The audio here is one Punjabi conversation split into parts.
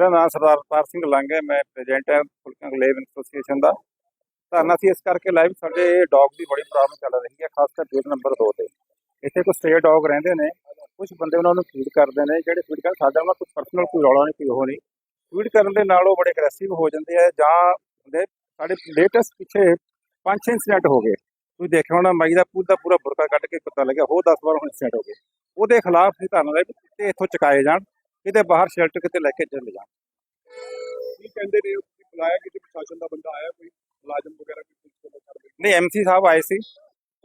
ਮੇਰਾ ਨਾਮ ਸਰਦਾਰ ਅਵਤਾਰ ਸਿੰਘ ਲੰਗ ਹੈ। ਮੈਂ ਪ੍ਰੈਜ਼ੀਡੈਂਟ ਹਾਂ ਫੁਲਕਾਂ ਲੇਬ ਐਸੋਸੀਏਸ਼ਨ ਦਾ। ਧਰਨਾ ਅਸੀਂ ਇਸ ਕਰਕੇ ਲਾਈਵ ਸਾਡੇ ਡੌਗ ਦੀ ਬੜੀ ਪ੍ਰੋਬਲਮ ਚੱਲ ਰਹੀ ਹੈ, ਖਾਸ ਕਰ ਗੇਟ ਨੰਬਰ 2 ਤੇ। ਇੱਥੇ ਕੁਝ ਸਟੇ ਡੌਗ ਰਹਿੰਦੇ ਨੇ। ਕੁਝ ਬੰਦੇ ਉਹਨਾਂ ਨੂੰ ਫੀਡ ਕਰਦੇ ਨੇ, ਜਿਹੜੇ ਫੀਡ ਕਰ ਸਾਡਾ ਉਹਨਾਂ ਕੋਈ ਪਰਸਨਲ ਕੋਈ ਰੌਲਾ ਨਹੀਂ, ਕੋਈ ਉਹ ਨਹੀਂ। ਫੀਡ ਕਰਨ ਦੇ ਨਾਲ ਉਹ ਬੜੇ ਅਗਰੈਸਿਵ ਹੋ ਜਾਂਦੇ ਆ ਜਾਂ ਦੇ ਸਾਡੇ ਲੇਟੈਸਟ ਪਿੱਛੇ ਪੰਜ ਛੇ ਇੰਸੀਡੈਂਟ ਹੋ ਗਏ। ਤੁਸੀਂ ਦੇਖਿਆ ਹੋਣਾ, ਮਾਈ ਦਾ ਪੂਰਾ ਪੂਰਾ ਬੁਰਕਾ ਕੱਢ ਕੇ ਪਤਾ ਲੱਗਿਆ, ਹੋਰ 10 ਵਾਰ ਹੁਣ ਇੰਸੀਡੈਂਟ ਹੋ ਗਏ। ਉਹਦੇ ਖਿਲਾਫ ਅਸੀਂ ਧਰਨਾ ਲਾਇਆ ਵੀ ਇੱਥੋਂ ਚੁਕਾਏ ਜਾਣ। ਕਿਤੇ ਬਾਹਰ ਸ਼ੈਲਟਰ ਕਿਤੇ ਲੈ ਕੇ ਚਲੇ ਜਾਣ ਕੀ ਕਹਿੰਦੇ ਨੇ? ਤੁਸੀਂ ਬੁਲਾਇਆ ਕਿਸੇ ਪ੍ਰਸ਼ਾਸਨ ਦਾ ਬੰਦਾ ਆਇਆ ਕੋਈ? ਮੁਲਾਜ਼ਮ ਵਗੈਰਾ ਕੋਈ ਪੁਲਿਸ ਕੋਲ ਕਰਦੇ ਨਹੀਂ ਐਮਸੀ ਸਾਹਿਬ ਆਏ ਸੀ।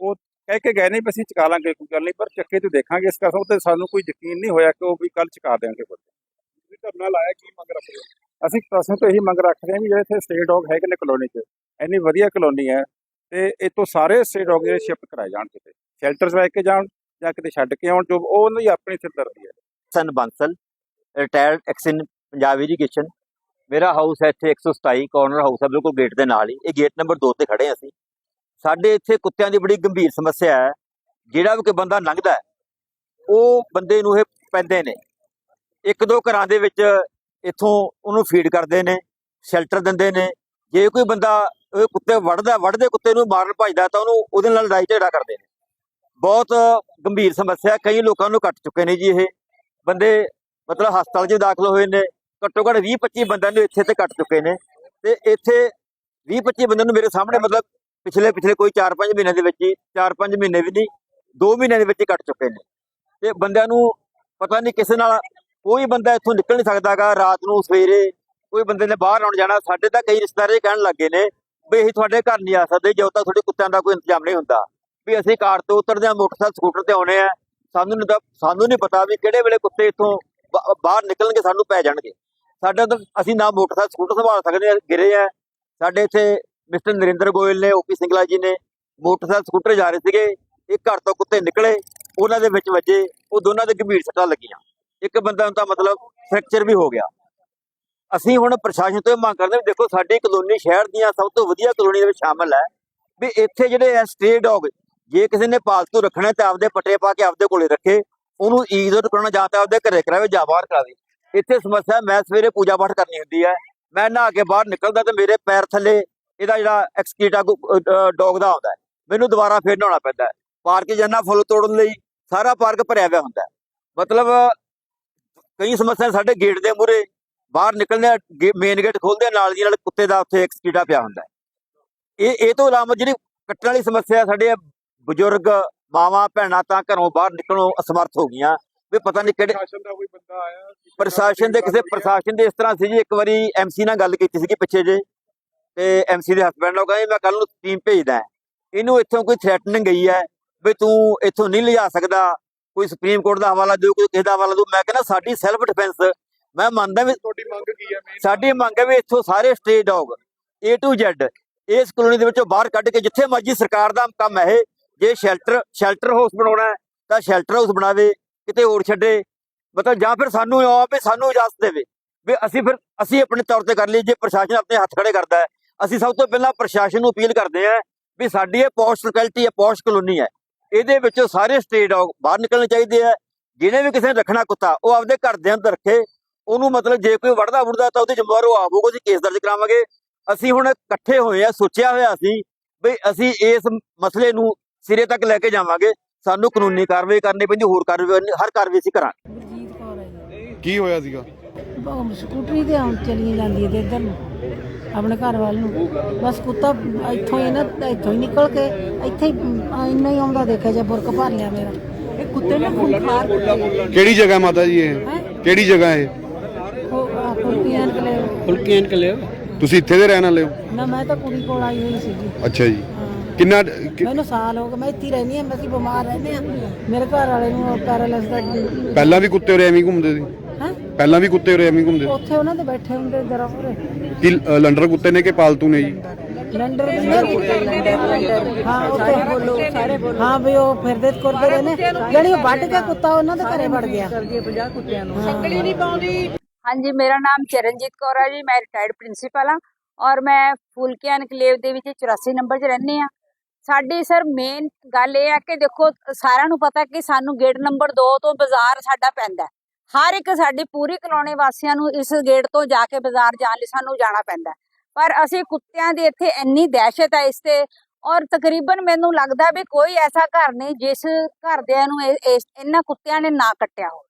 ਉਹ ਕਹਿ ਕੇ ਗਏ ਨਹੀਂ ਵੀ ਅਸੀਂ ਚੁਕਾ ਲਾਂਗੇ ਕੋਈ ਗੱਲ ਨਹੀਂ ਪਰ ਚੱਕੇ ਤੇ ਦੇਖਾਂਗੇ ਇਸ ਕਸਮ ਤੇ ਸਾਨੂੰ ਕੋਈ ਯਕੀਨ ਨਹੀਂ ਹੋਇਆ ਕਿ ਉਹ ਵੀ ਕੱਲ ਚੁਕਾ ਦੇਣਗੇ ਬੰਦੇ। ਤੁਸੀਂ ਧਰਨਾ ਲਾਇਆ ਕੀ ਮੰਗ ਰੱਖਦੇ ਹੋ? ਅਸੀਂ ਪ੍ਰਸ਼ਨ ਤੋਂ ਇਹੀ ਮੰਗ ਰੱਖਦੇ ਹਾਂ ਵੀ ਜਿਹੜੇ ਇੱਥੇ ਸਟੇ ਡੌਗ ਹੈਗੇ ਨੇ ਕਲੋਨੀ 'ਚ। ਇੰਨੀ ਵਧੀਆ ਕਲੋਨੀ ਹੈ ਤੇ ਇਹ ਤੋਂ ਸਾਰੇ ਸਟੇ ਡੌਗ ਜਿਹੜੇ ਸ਼ਿਫਟ ਕਰਾਏ ਜਾਣ ਕਿਤੇ। ਸ਼ੈਲਟਰ 'ਚ ਲੈ ਕੇ ਜਾਣ ਜਾਂ ਕਿਤੇ ਛੱਡ ਕੇ ਆਉਣ ਜੋ ਉਹ ਉਹਨਾਂ ਦੀ ਆਪਣੀ ਸਿਰਦਰਦੀ ਹੈ। ਸਨ Bansal retired XEN Punjab irrigation ਮੇਰਾ ਹਾਊਸ ਹੈ ਇੱਥੇ 127 ਕਾਰਨਰ ਹਾਊਸ ਹੈ ਬਿਲਕੁਲ ਗੇਟ ਦੇ ਨਾਲ ਹੀ। ਇਹ ਗੇਟ ਨੰਬਰ 2 ਤੇ ਖੜੇ ਅਸੀਂ। ਸਾਡੇ ਇੱਥੇ ਕੁੱਤਿਆਂ ਦੀ ਬੜੀ ਗੰਭੀਰ ਸਮੱਸਿਆ ਹੈ। ਜਿਹੜਾ ਵੀ ਕੋਈ ਬੰਦਾ ਲੰਘਦਾ ਉਹ ਬੰਦੇ ਨੂੰ ਇਹ ਪੈਂਦੇ ਨੇ। ਇੱਕ ਦੋ ਘਰਾਂ ਦੇ ਵਿੱਚ ਇੱਥੋਂ ਉਹਨੂੰ ਫੀਡ ਕਰਦੇ ਨੇ ਸ਼ੈਲਟਰ ਦਿੰਦੇ ਨੇ। ਜੇ ਕੋਈ ਬੰਦਾ ਉਹ ਕੁੱਤੇ ਵੜਦਾ ਵੜਦੇ ਕੁੱਤੇ ਨੂੰ ਮਾਰਨ ਭਜਦਾ ਤਾਂ ਉਹਨੂੰ ਉਹਦੇ ਨਾਲ ਲੜਾਈ ਝਗੜਾ ਕਰਦੇ ਨੇ। ਬਹੁਤ ਗੰਭੀਰ ਸਮੱਸਿਆ ਕਈ ਲੋਕਾਂ ਨੂੰ ਕੱਟ ਚੁੱਕੇ ਨੇ ਜੀ ਇਹ। ਬੰਦੇ ਮਤਲਬ ਹਸਪਤਾਲ 'ਚ ਦਾਖਲ ਹੋਏ ਨੇ, ਘੱਟੋ ਘੱਟ 20 25 ਬੰਦਿਆਂ ਨੂੰ ਇੱਥੇ ਤੇ ਕੱਟ ਚੁੱਕੇ ਨੇ। ਤੇ ਇੱਥੇ 20 25 ਬੰਦਿਆਂ ਨੂੰ ਮੇਰੇ ਸਾਹਮਣੇ ਮਤਲਬ ਪਿਛਲੇ ਪਿਛਲੇ ਕੋਈ 4-5 ਮਹੀਨਿਆਂ ਦੇ ਵਿੱਚ ਹੀ 4-5 ਮਹੀਨੇ ਵੀ ਨਹੀਂ 2 ਮਹੀਨਿਆਂ ਦੇ ਵਿੱਚ ਹੀ ਕੱਟ ਚੁੱਕੇ ਨੇ। ਤੇ ਬੰਦਿਆਂ ਨੂੰ ਪਤਾ ਨਹੀਂ ਕਿਸੇ ਨਾਲ ਕੋਈ ਬੰਦਾ ਇੱਥੋਂ ਨਿਕਲ ਨਹੀਂ ਸਕਦਾਗਾ ਰਾਤ ਨੂੰ ਸਵੇਰੇ ਕੋਈ ਬੰਦੇ ਨੇ ਬਾਹਰ ਆਉਣ ਜਾਣਾ, ਸਾਡੇ ਤਾਂ ਕਈ ਰਿਸ਼ਤੇਦਾਰ ਇਹ ਕਹਿਣ ਲੱਗੇ ਨੇ ਵੀ ਅਸੀਂ ਤੁਹਾਡੇ ਘਰ ਨਹੀਂ ਆ ਸਕਦੇ, ਜਦੋਂ ਤੱਕ ਤੁਹਾਡੇ ਕੁੱਤਿਆਂ ਦਾ ਕੋਈ ਇੰਤਜ਼ਾਮ ਨਹੀਂ ਹੁੰਦਾ। ਵੀ ਅਸੀਂ ਕਾਰ ਤੋਂ ਉਤਰਦੇ ਆ ਮੋਟਰਸਾਈਕਲ, ਸਕੂਟਰ ਤੇ ਆਉਣੇ ਆ ਸਾਨੂੰ ਨਹੀਂ ਸਾਨੂੰ ਨਹੀਂ ਪਤਾ ਵੀ ਕਿਹੜੇ ਵੇਲੇ ਕੁੱਤੇ ਇੱਥੋਂ ਬਾਹਰ ਨਿਕਲਣਗੇ, ਸਾਨੂੰ ਪੈ ਜਾਣਗੇ। ਸਾਡੇ ਤਾਂ ਅਸੀਂ ਨਾ ਮੋਟਰਸਾਈਕਲ, ਸਕੂਟਰ ਸੰਭਾਲ ਸਕਦੇ ਆ ਗਿਰੇ ਆ। ਸਾਡੇ ਇੱਥੇ ਮਿਸਟਰ ਨਰਿੰਦਰ ਗੋਇਲ ਨੇ ਓਪੀ ਸਿੰਗਲਾ ਜੀ ਨੇ ਮੋਟਰਸਾਈਕਲ, ਸਕੂਟਰ ਜਾ ਰਹੇ ਸੀਗੇ। ਇੱਕ ਘਰ ਤੋਂ ਕੁੱਤੇ ਨਿਕਲੇ, ਉਹਨਾਂ ਦੇ ਵਿੱਚ ਵੱਜੇ, ਉਹ ਦੋਨਾਂ ਦੇ ਗੰਭੀਰ ਸੱਟਾਂ ਲੱਗੀਆਂ। ਇੱਕ ਬੰਦਾ ਨੂੰ ਤਾਂ ਮਤਲਬ ਫ੍ਰੈਕਚਰ ਵੀ ਹੋ ਗਿਆ। ਅਸੀਂ ਹੁਣ ਪ੍ਰਸ਼ਾਸਨ ਤੋਂ ਇਹ ਮੰਗ ਕਰਦੇ ਹਾਂ ਵੀ ਦੇਖੋ, ਸਾਡੀ ਕਲੋਨੀ ਸ਼ਹਿਰ ਦੀਆਂ ਸਭ ਤੋਂ ਵਧੀਆ ਕਲੋਨੀ ਦੇ ਵਿੱਚ ਸ਼ਾਮਲ ਹੈ ਵੀ ਇੱਥੇ ਜਿਹੜੇ ਐ ਸਟੇ ਡੌਗ ਜੇ ਕਿਸੇ ਨੇ ਪਾਲਤੂ ਰੱਖਣਾ ਤੇ ਆਪਦੇ ਪੱਟੇ ਪਾ ਕੇ ਆਪਦੇ ਕੋਲੇ ਰੱਖੇ। ਉਹਨੂੰ ਈਦ ਈਜ਼ਤ ਕਰਾਉਣਾ ਜਾਂ ਤਾਂ ਆਪਦੇ ਘਰੇ ਕਰਾਵੇ ਜਾਂ ਬਾਹਰ ਕਰਾਵੇ। ਇੱਥੇ ਸਮੱਸਿਆ ਮੈਂ ਸਵੇਰੇ ਪੂਜਾ ਪਾਠ ਕਰਨੀ ਹੁੰਦੀ ਹੈ ਮੈਂ ਨਹਾ ਕੇ ਬਾਹਰ ਨਿਕਲਦਾ ਤੇ ਮੇਰੇ ਪੈਰ ਥੱਲੇ ਇਹਦਾ ਜਿਹੜਾ ਐਕਸਕੀਟਾ ਡੌਗ ਦਾ ਆਉਂਦਾ। ਮੈਨੂੰ ਦੁਬਾਰਾ ਫੇਰ ਨਹਾਉਣਾ ਪੈਂਦਾ ਪਾਰਕ 'ਚ ਫੁੱਲ ਤੋੜਨ ਲਈ ਸਾਰਾ ਪਾਰਕ ਭਰਿਆ ਹੋਇਆ ਹੁੰਦਾ ਮਤਲਬ ਕਈ ਸਮੱਸਿਆ ਸਾਡੇ ਗੇਟ ਦੇ ਮੂਹਰੇ ਬਾਹਰ ਨਿਕਲਦੇ ਮੇਨ ਗੇਟ ਖੋਲਦੇ ਨਾਲ ਦੀ ਨਾਲ ਕੁੱਤੇ ਦਾ ਉੱਥੇ ਐਕਸਕੀਟਾ ਪਿਆ ਹੁੰਦਾ ਇਹ ਇਹ ਤੋਂ ਇਲਾਵਾ ਜਿਹੜੀ ਕੱਟਣ ਵਾਲੀ ਸਮੱਸਿਆ ਸਾਡੇ ਬਜ਼ੁਰਗ ਮਾਵਾਂ ਭੈਣਾਂ ਤਾਂ ਘਰੋਂ ਬਾਹਰ ਨਿਕਲਣੋਂ ਅਸਮਰਥ ਹੋ ਗਈਆਂ। ਵੀ ਪਤਾ ਨਹੀਂ ਕਿਹੜੇ ਪ੍ਰਸ਼ਾਸਨ ਦਾ ਕੋਈ ਬੰਦਾ ਆਇਆ? ਪ੍ਰਸ਼ਾਸਨ ਦੇ ਕਿਸੇ ਪ੍ਰਸ਼ਾਸਨ ਦੇ ਇਸ ਤਰ੍ਹਾਂ ਸੀ ਜੀ ਇੱਕ ਵਾਰੀ ਐਮਸੀ ਨਾਲ ਗੱਲ ਕੀਤੀ ਸੀਗੀ ਪਿੱਛੇ ਜੇ। ਤੇ ਐਮਸੀ ਦੇ ਹਸਬੰਡ ਨੂੰ ਕਹਿੰਦੇ ਮੈਂ ਕੱਲ ਨੂੰ ਟੀਮ ਭੇਜਦਾ। ਇਹਨੂੰ ਇੱਥੋਂ ਕੋਈ ਥ੍ਰੈਟਨਿੰਗ ਗਈ ਹੈ ਵੀ ਤੂੰ ਇੱਥੋਂ ਨਹੀਂ ਲਿਜਾ ਸਕਦਾ। ਕੋਈ ਸੁਪਰੀਮ ਕੋਰਟ ਦਾ ਹਵਾਲਾ ਦਿਓ ਕੋਈ ਕਿਸੇ ਦਾ ਹਵਾਲਾ ਦਿਓ। ਮੈਂ ਕਹਿੰਦਾ ਸਾਡੀ ਸੈਲਫ ਡਿਫੈਂਸ ਮੈਂ ਮੰਨਦਾ ਵੀ ਤੁਹਾਡੀ ਮੰਗ ਕੀ ਹੈ ਸਾਡੀ ਮੰਗ ਹੈ ਵੀ ਇੱਥੋਂ ਸਾਰੇ stray dog A to Z ਇਸ ਕਲੋਨੀ ਦੇ ਵਿੱਚੋਂ ਬਾਹਰ ਕੱਢ ਕੇ ਜਿੱਥੇ ਮਰਜ਼ੀ ਸਰਕਾਰ ਦਾ ਕੰਮ ਹੈ ਇਹ। ਜੇ ਸ਼ੈਲਟਰ ਸ਼ੈਲਟਰ ਹਾਊਸ ਬਣਾਉਣਾ ਤਾਂ ਸ਼ੈਲਟਰ ਹਾਊਸ ਬਣਾਵੇ, ਕਿਤੇ ਹੋਰ ਛੱਡੇ। ਮਤਲਬ ਜਾਂ ਫਿਰ ਸਾਨੂੰ ਇਹ ਸਾਨੂੰ ਇਜਾਜ਼ਤ ਦੇਵੇ ਵੀ ਅਸੀਂ ਫਿਰ, ਅਸੀਂ ਆਪਣੇ ਤੌਰ ਤੇ ਕਰ ਲਈ ਜੇ ਪ੍ਰਸ਼ਾਸਨ ਆਪਣੇ ਹੱਥ ਖੜੇ ਕਰਦਾ ਹੈ। ਅਸੀਂ ਸਭ ਤੋਂ ਪਹਿਲਾਂ ਪ੍ਰਸ਼ਾਸਨ ਨੂੰ ਅਪੀਲ ਕਰਦੇ ਹਾਂ ਵੀ ਸਾਡੀ ਇਹ ਪੌਸ਼ ਲੋਕੈਲਿਟੀ ਹੈ, ਪੌਸ਼ ਕਲੋਨੀ ਹੈ। ਇਹਦੇ ਵਿੱਚੋਂ ਸਾਰੇ ਸਟੇਟ ਡੌਗ ਬਾਹਰ ਨਿਕਲਣੇ ਚਾਹੀਦੇ ਆ। ਜਿਹਨੇ ਵੀ ਕਿਸੇ ਨੇ ਰੱਖਣਾ ਕੁੱਤਾ, ਉਹ ਆਪਦੇ ਘਰ ਦੇ ਅੰਦਰ ਰੱਖੇ। ਉਹਨੂੰ ਮਤਲਬ ਜੇ ਕੋਈ ਵੜਦਾ ਵੁੜਦਾ ਤਾਂ ਉਹਦੇ ਜ਼ਿੰਮੇਵਾਰ ਉਹ ਹੋਊਗਾ ਅਸੀਂ ਕੇਸ ਦਰਜ ਕਰਾਵਾਂਗੇ। ਅਸੀਂ ਹੁਣ ਇਕੱਠੇ ਹੋਏ ਆ, ਸੋਚਿਆ ਹੋਇਆ ਸੀ ਵੀ ਅਸੀਂ ਇਸ ਮਸਲੇ ਨੂੰ ਸਿਰੇ ਤੱਕ ਲੈ ਕੇ ਜਾਵਾਂਗੇ। ਸਾਨੂੰ ਕਾਨੂੰਨੀ ਕਾਰਵਾਈ ਕਰਨੀ ਪੈਂਦੀ ਹੋਰ ਕਾਰਵਾਈ ਹਰ ਕਾਰਵਾਈ ਅਸੀਂ ਕਰਾਂਗੇ। ਗੁਰਜੀਤ ਕੌਰ ਹੈ ਜੀ। ਕੀ ਹੋਇਆ ਸੀਗਾ? ਉਹ ਸਕੂਟਰੀ ਤੇ ਆਉਂ ਚਲੀ ਜਾਂਦੀ ਹੈ ਤੇ ਇੱਧਰ ਨੂੰ ਆਪਣੇ ਘਰ ਵੱਲ ਨੂੰ। ਬਸ ਕੁੱਤਾ ਇੱਥੋਂ ਹੀ ਨਾ ਇੱਥੋਂ ਹੀ ਨਿਕਲ ਕੇ ਇੱਥੇ ਹੀ ਆ ਇੰਨਾ ਹੀ ਆਉਂਦਾ ਦੇਖਿਆ ਜੇ ਬੁਰਕ ਭਰ ਲਿਆ ਮੇਰਾ। ਇਹ ਕੁੱਤੇ ਨੇ ਖੁੰਖਾਰ ਕੁੱਤੇ ਕਿਹੜੀ ਜਗ੍ਹਾ ਮਾਤਾ ਜੀ ਇਹ? ਹੈ? ਕਿਹੜੀ ਜਗ੍ਹਾ ਇਹ? ਉਹ ਆ ਕੁਲਪੀਆਂ ਕਲੇ ਫੁਲਕੀਆਂ ਨਿਕਲੇ ਤੁਸੀਂ ਇੱਥੇ ਦੇ ਰਹਿਣ ਵਾਲੇ ਹੋ? ਨਾ ਮੈਂ ਤਾਂ ਕੁੜੀ ਕੋਲ ਆਈ ਹੋਈ ਸੀਗੀ। ਅੱਛਾ ਜੀ। ਹਾਂ ਕਿੰਨਾ ਕਿ- ਮੈਨੂੰ ਸਾਲ ਹੋ ਗਿਆ ਮੈਂ ਇੱਥੇ ਹੀ ਰਹਿੰਦੀ ਹਾਂ ਮੈਂ ਅਸੀਂ ਬਿਮਾਰ ਰਹਿੰਦੇ ਆ ਮੇਰੇ ਘਰ ਵਾਲੇ ਨੂੰ ਪੈਰਾਲਿਸ ਦਾ ਪਹਿਲਾਂ ਵੀ ਕੁੱਤੇ ਉਰੇ ਐਵੇਂ ਹੀ ਘੁੰਮਦੇ ਸੀ? ਹੈ? ਪਹਿਲਾਂ ਵੀ ਕੁੱਤੇ ਉਰੇ ਐਵੇਂ ਹੀ ਘੁੰਮਦੇ ਉੱਥੇ ਉਹਨਾਂ ਦੇ ਬੈਠੇ ਹੁੰਦੇ ਜਰਾ ਪੂਰੇ। ਕੀ ਅ, ਲੰਡਰ ਕੁੱਤੇ ਨੇ ਕਿ ਪਾਲਤੂ ਨੇ ਜੀ? ਲੰਡਰ ਦੇ ਹਾਂ ਉੱਥੇ ਬੋਲੋ ਸਾਰੇ ਬੋਲੋ। ਹਾਂ ਵੀ ਉਹ ਫਿਰਦੇ ਕਰਦੇ ਰਹੇ ਨੇ। ਜਿਹੜੀ ਉਹ ਵੱਢ ਕੇ ਕੁੱਤਾ ਉਹਨਾਂ ਦੇ ਘਰੇ ਵੜ ਗਿਆ। ਸੰਗਲੀ ਨਹੀਂ ਪਾਉਂਦੀ। ਹਾਂਜੀ ਮੇਰਾ ਨਾਮ ਚਰਨਜੀਤ ਕੌਰ ਹੈ ਜੀ। ਮੈਂ ਰਿਟਾਇਰਡ ਪ੍ਰਿੰਸੀਪਲ ਹਾਂ। ਔਰ ਮੈਂ ਫੂਲਕੇ ਐਨਕਲੇਵ ਦੇ ਵਿੱਚ 84 ਨੰਬਰ 'ਚ ਰਹਿੰਦੀ ਆ ਸਾਡੀ ਸਰ ਮੇਨ ਗੱਲ ਇਹ ਹੈ ਕਿ ਦੇਖੋ, ਸਾਰਿਆਂ ਨੂੰ ਪਤਾ ਕਿ ਸਾਨੂੰ ਗੇਟ ਨੰਬਰ 2 ਤੋਂ ਬਾਜ਼ਾਰ ਸਾਡਾ ਪੈਂਦਾ ਹਰ ਇੱਕ ਸਾਡੀ ਪੂਰੀ ਕਲੋਨੀ ਵਾਸੀਆਂ ਨੂੰ ਇਸ ਗੇਟ ਤੋਂ ਜਾ ਕੇ ਬਾਜ਼ਾਰ ਜਾਣ ਲਈ ਸਾਨੂੰ ਜਾਣਾ ਪੈਂਦਾ ਪਰ ਅਸੀਂ ਕੁੱਤਿਆਂ ਦੀ ਇੱਥੇ ਇੰਨੀ ਦਹਿਸ਼ਤ ਹੈ ਇਸ ਤੇ ਔਰ ਤਕਰੀਬਨ ਮੈਨੂੰ ਲੱਗਦਾ ਵੀ ਕੋਈ ਐਸਾ ਘਰ ਨਹੀਂ ਜਿਸ ਘਰਦਿਆਂ ਨੂੰ ਇਹ- ਇਹਨਾਂ ਕੁੱਤਿਆਂ ਨੇ ਨਾ ਕੱਟਿਆ ਹੋ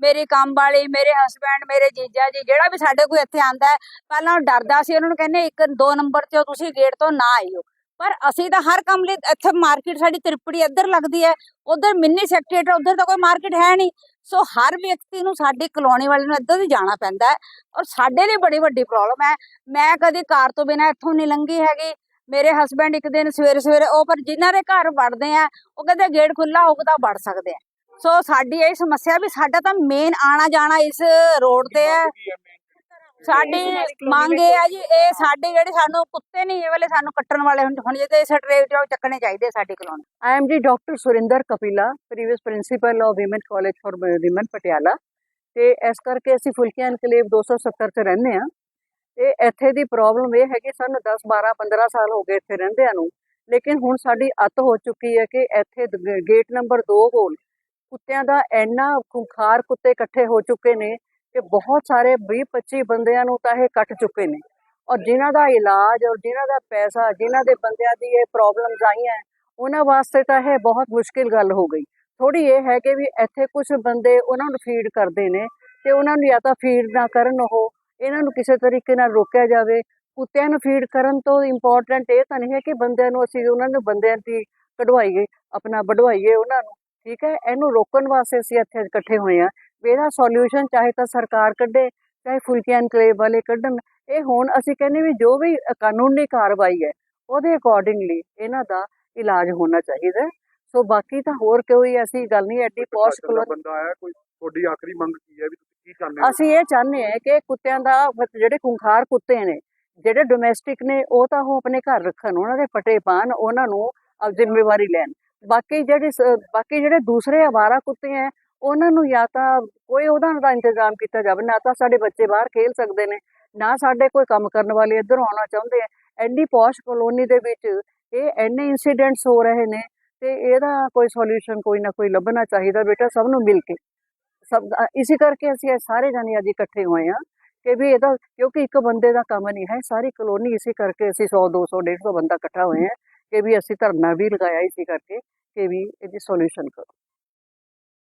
ਮੇਰੀ ਕੰਮ ਵਾਲੀ, ਮੇਰੇ ਹਸਬੰਡ ਮੇਰੇ ਜੀਜਾ ਜੀ, ਜਿਹੜਾ ਵੀ ਸਾਡੇ ਕੋਲ ਇੱਥੇ ਆਂਦਾ ਪਹਿਲਾਂ ਉਹ ਡਰਦਾ ਸੀ, ਉਹਨਾਂ ਨੂੰ ਕਹਿੰਦੇ ਇੱਕ, ਦੋ ਨੰਬਰ ਤੇ ਤੁਸੀਂ ਗੇਟ ਤੋਂ ਨਾ ਆਇਓ। ਪਰ ਅਸੀਂ ਤਾਂ ਹਰ ਕੰਮ ਲਈ ਇੱਥੇ ਮਾਰਕੀਟ ਸਾਡੀ ਤ੍ਰਿਪੜੀ ਇੱਧਰ ਲੱਗਦੀ ਹੈ, ਉਧਰ ਮਿੰਨੀ ਸੈਕਟਰੀਏਟ ਉਧਰ ਤਾਂ ਕੋਈ ਮਾਰਕੀਟ ਹੈ ਨਹੀਂ। ਸੋ ਹਰ ਵਿਅਕਤੀ ਨੂੰ ਸਾਡੀ ਕਲੋਨੀ ਵਾਲੇ ਨੂੰ ਇੱਧਰ ਦੀ ਜਾਣਾ ਪੈਂਦਾ ਹੈ ਔਰ ਸਾਡੇ ਲਈ ਬੜੀ ਵੱਡੀ ਪ੍ਰੋਬਲਮ ਹੈ। ਮੈਂ ਕਦੇ ਕਾਰ ਤੋਂ ਬਿਨਾ ਇੱਥੋਂ ਨਹੀਂ ਲੰਘੀ ਹੈਗੀ। ਮੇਰੇ ਹਸਬੰਡ ਇੱਕ ਦਿਨ ਸਵੇਰੇ ਸਵੇਰੇ ਉਹ ਪਰ ਜਿਨ੍ਹਾਂ ਦੇ ਘਰ ਵੜਦੇ ਆ, ਉਹ ਕਹਿੰਦੇ ਗੇਟ ਖੁੱਲਾ ਹੋਊਗਾ ਤਾਂ ਵੜ ਸਕਦੇ ਆ। ਸੋ ਸਾਡੀ ਇਹ ਸਮੱਸਿਆ ਵੀ ਸਾਡਾ ਤਾਂ ਮੇਨ ਆਣਾ ਜਾਣਾ ਇਸ ਰੋਡ ਤੇ ਹੈ। ਸਾਡੀ ਮੰਗ ਇਹ ਹੈ ਜੀ ਇਹ ਸਾਡੇ ਜਿਹੜੇ ਸਾਨੂੰ ਕੁੱਤੇ ਨਹੀਂ ਇਹ ਵੇਲੇ ਸਾਨੂੰ ਕੱਟਣ ਵਾਲੇ ਹੁਣ ਹੁਣ ਜੇ ਤੇ ਸਟ੍ਰੇਟ ਜੋ ਚੱਕਣੇ ਚਾਹੀਦੇ ਸਾਡੀ colony. I am the Dr. Surinder Kapila, previous principal of Women College for Women Patiala. ਤੇ ਇਸ ਕਰਕੇ ਅਸੀਂ ਫੁਲਕੀਆਂ ਇਨਕਲੇਵ 270 ਚ ਰਹਿੰਦੇ ਆ ਤੇ ਇੱਥੇ ਦੀ ਪ੍ਰੋਬਲਮ ਇਹ ਹੈ ਕਿ ਸਾਨੂੰ 10 12 15 ਸਾਲ ਹੋ ਗਏ ਇੱਥੇ ਰਹਿੰਦਿਆਂ ਨੂੰ। ਲੇਕਿਨ ਹੁਣ ਸਾਡੀ ਅੱਤ ਹੋ ਚੁੱਕੀ ਹੈ ਕਿ ਇੱਥੇ ਗੇਟ ਨੰਬਰ 2 ਕੋਲ ਕੁੱਤਿਆਂ ਦਾ ਇੰਨਾ ਖੁੰਖਾਰ ਕੁੱਤੇ ਇਕੱਠੇ ਹੋ ਚੁੱਕੇ ਨੇ। ਕਿ ਬਹੁਤ ਸਾਰੇ 20 25 ਬੰਦਿਆਂ ਨੂੰ ਤਾਂ ਇਹ ਕੱਟ ਚੁੱਕੇ ਨੇ। ਔਰ ਜਿਨ੍ਹਾਂ ਦਾ ਇਲਾਜ ਔਰ ਜਿਨ੍ਹਾਂ ਦਾ ਪੈਸਾ, ਜਿਨ੍ਹਾਂ ਦੇ ਬੰਦਿਆਂ ਦੀ ਇਹ ਪ੍ਰੋਬਲਮਸ ਆਈਆਂ ਉਹਨਾਂ ਵਾਸਤੇ ਤਾਂ ਇਹ ਬਹੁਤ ਮੁਸ਼ਕਿਲ ਗੱਲ ਹੋ ਗਈ। ਥੋੜੀ ਇਹ ਹੈ ਕਿ ਵੀ ਇੱਥੇ ਕੁਝ ਬੰਦੇ ਉਹਨਾਂ ਨੂੰ ਫੀਡ ਕਰਦੇ ਨੇ ਤੇ ਉਹਨਾਂ ਨੂੰ ਜਾਂ ਤਾਂ ਫੀਡ ਨਾ ਕਰਨ ਉਹ, ਇਹਨਾਂ ਨੂੰ ਕਿਸੇ ਤਰੀਕੇ ਨਾਲ ਰੋਕਿਆ ਜਾਵੇ। ਕੁੱਤਿਆਂ ਨੂੰ ਫੀਡ ਕਰਨ ਤੋਂ ਇੰਪੋਰਟੈਂਟ ਇਹ ਤਾਂ ਨਹੀਂ ਹੈ ਕਿ ਬੰਦਿਆਂ ਨੂੰ ਅਸੀਂ ਉਹਨਾਂ ਨੂੰ ਬੰਦਿਆਂ ਦੀ ਕਢਵਾਈਏ, ਆਪਣਾ ਵਢਵਾਈਏ ਉਹਨਾਂ ਨੂੰ। ਠੀਕ ਹੈ? ਇਹਨੂੰ ਰੋਕਣ ਵਾਸਤੇ ਅਸੀਂ ਇੱਥੇ ਇਕੱਠੇ ਹੋਏ ਆ ਇਹਦਾ ਸੋਲੂਸ਼ਨ ਚਾਹੇ ਤਾਂ ਸਰਕਾਰ ਕੱਢੇ ਚਾਹੇ ਫੁਲਕੀਆਂ ਇਨਕਲੇਵ ਵਾਲੇ ਕੱਢਣ ਇਹ ਹੁਣ ਅਸੀਂ ਕਹਿੰਦੇ ਵੀ ਜੋ ਵੀ ਕਾਨੂੰਨੀ ਕਾਰਵਾਈ ਹੈ ਉਹਦੇ ਅਕੋਰਡਿੰਗਲੀ ਇਹਨਾਂ ਦਾ ਇਲਾਜ ਹੋਣਾ ਚਾਹੀਦਾ। ਸੋ ਬਾਕੀ ਤਾਂ ਹੋਰ ਕੋਈ ਐਸੀ ਗੱਲ ਨਹੀਂ ਐਡੀ ਪੌਸ਼ ਦਾ ਬੰਦਾ ਆਇਆ ਕੋਈ ਤੁਹਾਡੀ ਆਖਰੀ ਮੰਗ ਕੀ ਹੈ ਵੀ ਤੁਸੀਂ ਕੀ ਚਾਹੁੰਦੇ ਹੋ? ਅਸੀਂ ਇਹ ਚਾਹੁੰਦੇ ਹਾਂ ਕਿ ਕੁੱਤਿਆਂ ਦਾ ਜਿਹੜੇ ਖੁੰਖਾਰ ਕੁੱਤੇ ਨੇ ਜਿਹੜੇ ਡੋਮੈਸਟਿਕ ਨੇ ਉਹ ਤਾਂ ਉਹ ਆਪਣੇ ਘਰ ਰੱਖਣ ਉਹਨਾਂ ਦੇ ਪਟੇ ਪਾਣ ਉਹਨਾਂ ਨੂੰ ਜ਼ਿੰਮੇਵਾਰੀ ਲੈਣ। ਬਾਕੀ ਜਿਹੜੇ ਬਾਕੀ ਜਿਹੜੇ ਦੂਸਰੇ ਆਵਾਰਾ ਕੁੱਤੇ ਹੈ ਉਹਨਾਂ ਨੂੰ ਜਾਂ ਤਾਂ ਕੋਈ ਉਹਦਾ ਦਾ ਇੰਤਜ਼ਾਮ ਕੀਤਾ ਜਾਵੇ ਨਾ ਤਾਂ ਸਾਡੇ ਬੱਚੇ ਬਾਹਰ ਖੇਲ ਸਕਦੇ ਨੇ ਨਾ ਸਾਡੇ ਕੋਈ ਕੰਮ ਕਰਨ ਵਾਲੇ ਇੱਧਰ ਆਉਣਾ ਚਾਹੁੰਦੇ ਆ ਐਡੀ ਪੌਸ਼ ਕਲੋਨੀ ਦੇ ਵਿੱਚ ਇਹ ਐਨੇ ਇਨਸੀਡੈਂਟਸ ਹੋ ਰਹੇ ਨੇ ਤੇ ਇਹਦਾ ਕੋਈ ਸੋਲੂਸ਼ਨ ਕੋਈ ਨਾ ਕੋਈ ਲੱਭਣਾ ਚਾਹੀਦਾ ਬੇਟਾ ਸਭ ਨੂੰ ਮਿਲ ਕੇ। ਸਭ ਅ, ਇਸੇ ਕਰਕੇ ਅਸੀਂ ਇਹ ਸਾਰੇ ਜਾਣੇ ਅੱਜ ਇਕੱਠੇ ਹੋਏ ਆ ਕਿ ਵੀ ਇਹਦਾ ਕਿਉਂਕਿ ਇੱਕ ਬੰਦੇ ਦਾ ਕੰਮ ਨਹੀਂ ਹੈ ਸਾਰੀ ਕਲੋਨੀ ਇਸੇ ਕਰਕੇ ਅਸੀਂ 100 200 150 ਬੰਦਾ ਇਕੱਠਾ ਹੋਏ ਆ ਕਿ ਵੀ ਅਸੀਂ ਧਰਨਾ ਵੀ ਲਗਾਇਆ ਇਸੇ ਕਰਕੇ ਕਿ ਵੀ ਇਹਦੀ ਸੋਲੂਸ਼ਨ ਕਰੋ।